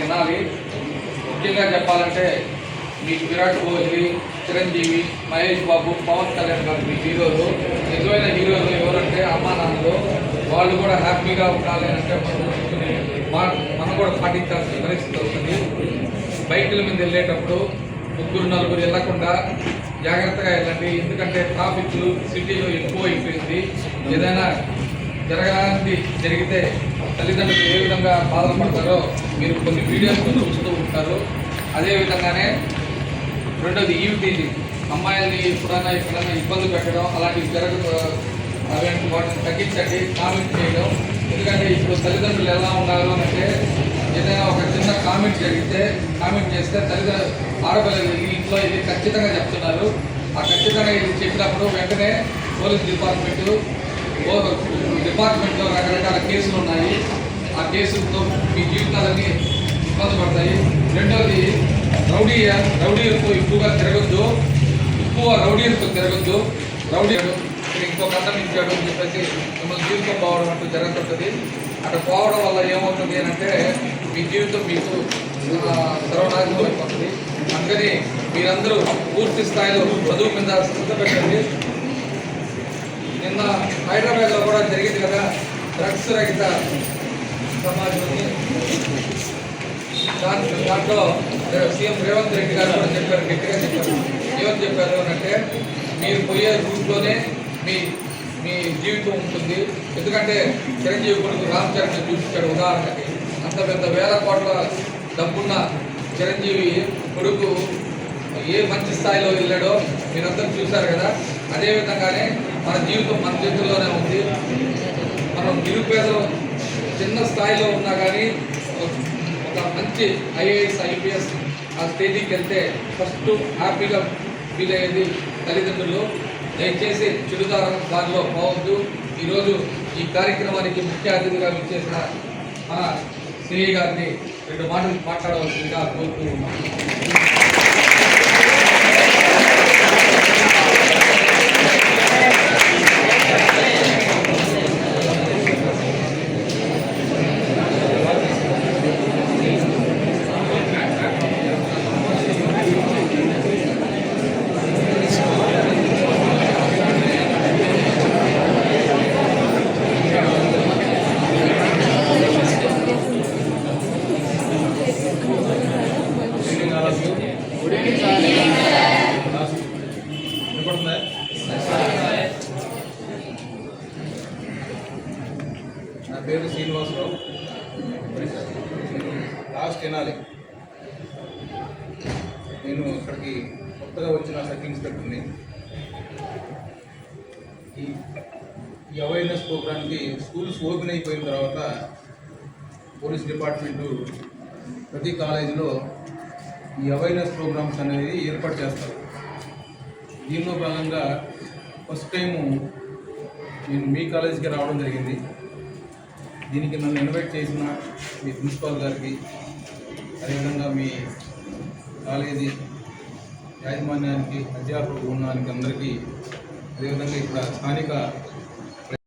వినాలి. ముఖ్యంగా చెప్పాలంటే మీకు విరాట్ కోహ్లీ చిరంజీవి మహేష్ బాబు పవన్ కళ్యాణ్ గారు మీ హీరోలు. నిజమైన హీరోలు ఎవరంటే అమ్మా నాన్నలు. వాళ్ళు కూడా హ్యాపీగా ఉండాలి అంటే మనం మనం కూడా పాటించాల్సిన పరిస్థితి వస్తుంది. బైకుల మీద వెళ్ళేటప్పుడు ముగ్గురు నలుగురు వెళ్ళకుండా జాగ్రత్తగా వెళ్ళండి. ఎందుకంటే ట్రాఫిక్ సిటీలో ఎక్కువ అయిపోయింది. ఏదైనా జరగడానికి జరిగితే తల్లిదండ్రులు ఏ విధంగా బాధలు పడతారో మీరు కొన్ని వీడియోస్ చూస్తూ ఉంటారు. అదేవిధంగానే రెండోది ఈవ్ అమ్మాయిల్ని ఎప్పుడైనా ఎక్కడైనా ఇబ్బంది పెట్టడం అలాంటివి జరగదు అలాంటి వాటిని తగ్గించండి కామెంట్ చేయడం. ఎందుకంటే ఇప్పుడు తల్లిదండ్రులు ఎలా ఉండాలో అంటే ఏదైనా ఒక చిన్న కామెంట్ జరిగితే కామెంట్ చేస్తే తల్లిదండ్రులు ఆడపిల్లలు ఇంట్లో ఇది ఖచ్చితంగా చెప్తున్నారు. ఆ ఖచ్చితంగా ఇది చెప్పినప్పుడు వెంటనే పోలీస్ డిపార్ట్మెంట్ డిపార్ట్మెంట్లో రకరకాల కేసులు ఉన్నాయి. ఆ కేసులతో మీ జీవితాలన్నీ ఇబ్బంది పడతాయి. రెండవది రౌడీ రౌడీలతో ఎక్కువగా తిరగద్దు. ఎక్కువ రౌడీలతో తిరగద్దు. రౌడీ ఇక్కడ ఇంకొక అన్నం ఇచ్చాడు అని చెప్పేసి మిమ్మల్ని జీవితం పోవడం అంటూ జరుగుతుంటుంది. అక్కడ పోవడం వల్ల ఏమవుతుంది అంటే మీ జీవితం మీకు సర్వనాశనం అయిపోతుంది. అందుకని మీరందరూ పూర్తి స్థాయిలో చదువు మీద శ్రద్ధ పెట్టండి నిన్న హైదరాబాద్లో కూడా జరిగింది కదా డ్రగ్స్ రహిత సమాజం దాంట్లో దాంట్లో సీఎం రేవంత్ రెడ్డి గారు కూడా చెప్పారు గట్టిగా చెప్పారు. ఏమని చెప్పారు అని అంటే మీరు పోయే రూట్లోనే మీ మీ జీవితం ఉంటుంది. ఎందుకంటే చిరంజీవి కొడుకు రామ్ చరణ్ చూపించాడు ఉదాహరణకి. అంత పెద్ద వేల కోట్ల డబ్బున్న చిరంజీవి కొడుకు ఏ మంచి స్థాయిలో వెళ్ళాడో మీరందరూ చూశారు కదా? అదేవిధంగానే మన జీవితం మన చేతుల్లోనే ఉంది. మనం నిరుపేదలు చిన్న స్థాయిలో ఉన్నా కానీ ఒక మంచి ఐఏఎస్ ఐపీఎస్ ఆ స్టేజీకి వెళ్తే ఫస్ట్ హ్యాపీగా ఫీల్ అయ్యేది తల్లిదండ్రులు. దయచేసి చెడుదారం దారిలో పోవద్దు. ఈరోజు ఈ కార్యక్రమానికి ముఖ్య అతిథిగా విచ్చేసిన మన శ్రీ గారిని రెండు మాటలు మాట్లాడవలసిందిగా కోరుతూ ఉన్నాం శ్రీనివాసరావు. లాస్ట్ తినాలి నేను ఇక్కడికి కొత్తగా వచ్చిన సబ్ ఇన్స్పెక్టర్ని. ఈ ఈ అవేర్నెస్ ప్రోగ్రామ్కి స్కూల్స్ ఓపెన్ అయిపోయిన తర్వాత పోలీస్ డిపార్ట్మెంటు ప్రతి కాలేజీలో ఈ అవేర్నెస్ ప్రోగ్రామ్స్ అనేది ఏర్పాటు చేస్తారు. దీనిలో భాగంగా ఫస్ట్ టైము నేను మీ కాలేజీకి రావడం జరిగింది. దీనికి నన్ను ఇన్వైట్ చేసిన మీ ప్రిన్సిపాల్ గారికి అదేవిధంగా మీ కాలేజీ యాజమాన్యానికి అధ్యాపక బృందానికి అందరికీ అదేవిధంగా ఇక్కడ స్థానిక